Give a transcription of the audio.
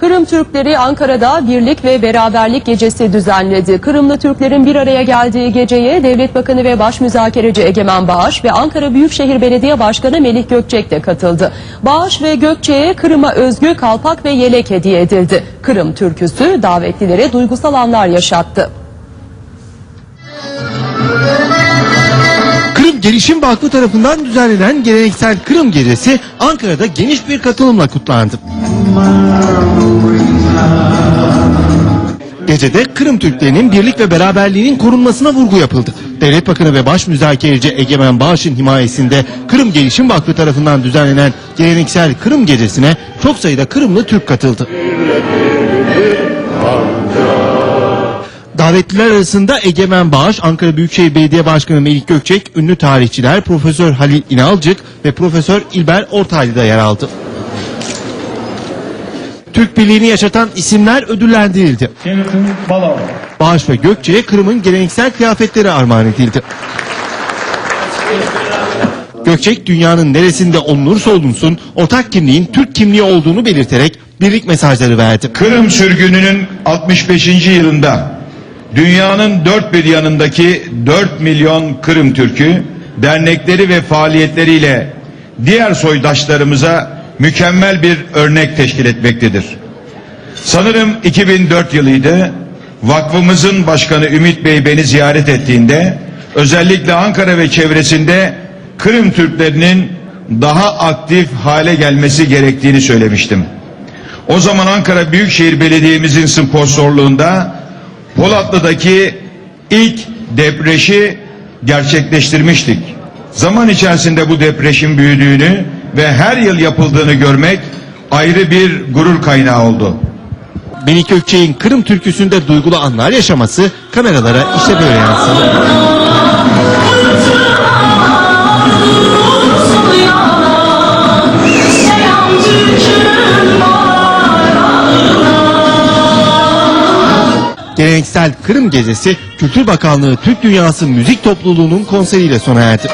Kırım Türkleri Ankara'da Birlik ve Beraberlik Gecesi düzenledi. Kırımlı Türklerin bir araya geldiği geceye Devlet Bakanı ve Başmüzakereci Egemen Bağış ve Ankara Büyükşehir Belediye Başkanı Melih Gökçek de katıldı. Bağış ve Gökçek'e Kırım'a özgü kalpak ve yelek hediye edildi. Kırım türküsü davetlilere duygusal anlar yaşattı. Kırım Gelişim Vakfı tarafından düzenlenen geleneksel Kırım Gecesi Ankara'da geniş bir katılımla kutlandı. Gecede Kırım Türklerinin birlik ve beraberliğinin korunmasına vurgu yapıldı. Devlet Bakanı ve Baş Müzakereci Egemen Bağış'ın himayesinde Kırım Gelişim Vakfı tarafından düzenlenen geleneksel Kırım Gecesi'ne çok sayıda Kırımlı Türk katıldı. Davetliler arasında Egemen Bağış, Ankara Büyükşehir Belediye Başkanı Melih Gökçek, ünlü tarihçiler Profesör Halil İnalcık ve Profesör İlber Ortaylı da yer aldı. Türk birliğini yaşatan isimler ödüllendirildi. Bağış ve Gökçe'ye Kırım'ın geleneksel kıyafetleri armağan edildi. Gökçek dünyanın neresinde olunursa olunsun ortak kimliğin Türk kimliği olduğunu belirterek birlik mesajları verdi. Kırım sürgününün 65. yılında dünyanın dört bir yanındaki 4 milyon Kırım Türk'ü dernekleri ve faaliyetleriyle diğer soydaşlarımıza mükemmel bir örnek teşkil etmektedir. Sanırım 2004 yılıydı. Vakfımızın başkanı Ümit Bey beni ziyaret ettiğinde özellikle Ankara ve çevresinde Kırım Türklerinin daha aktif hale gelmesi gerektiğini söylemiştim. O zaman Ankara Büyükşehir Belediye'mizin sponsorluğunda Polatlı'daki ilk depreşi gerçekleştirmiştik. Zaman içerisinde bu depreşin büyüdüğünü ve her yıl yapıldığını görmek ayrı bir gurur kaynağı oldu. Melih Gökçek'in Kırım türküsünde duygulu anlar yaşaması kameralara işte böyle yansıdı. Geleneksel Kırım Gecesi Kültür Bakanlığı Türk Dünyası Müzik Topluluğu'nun konseriyle sona erdi.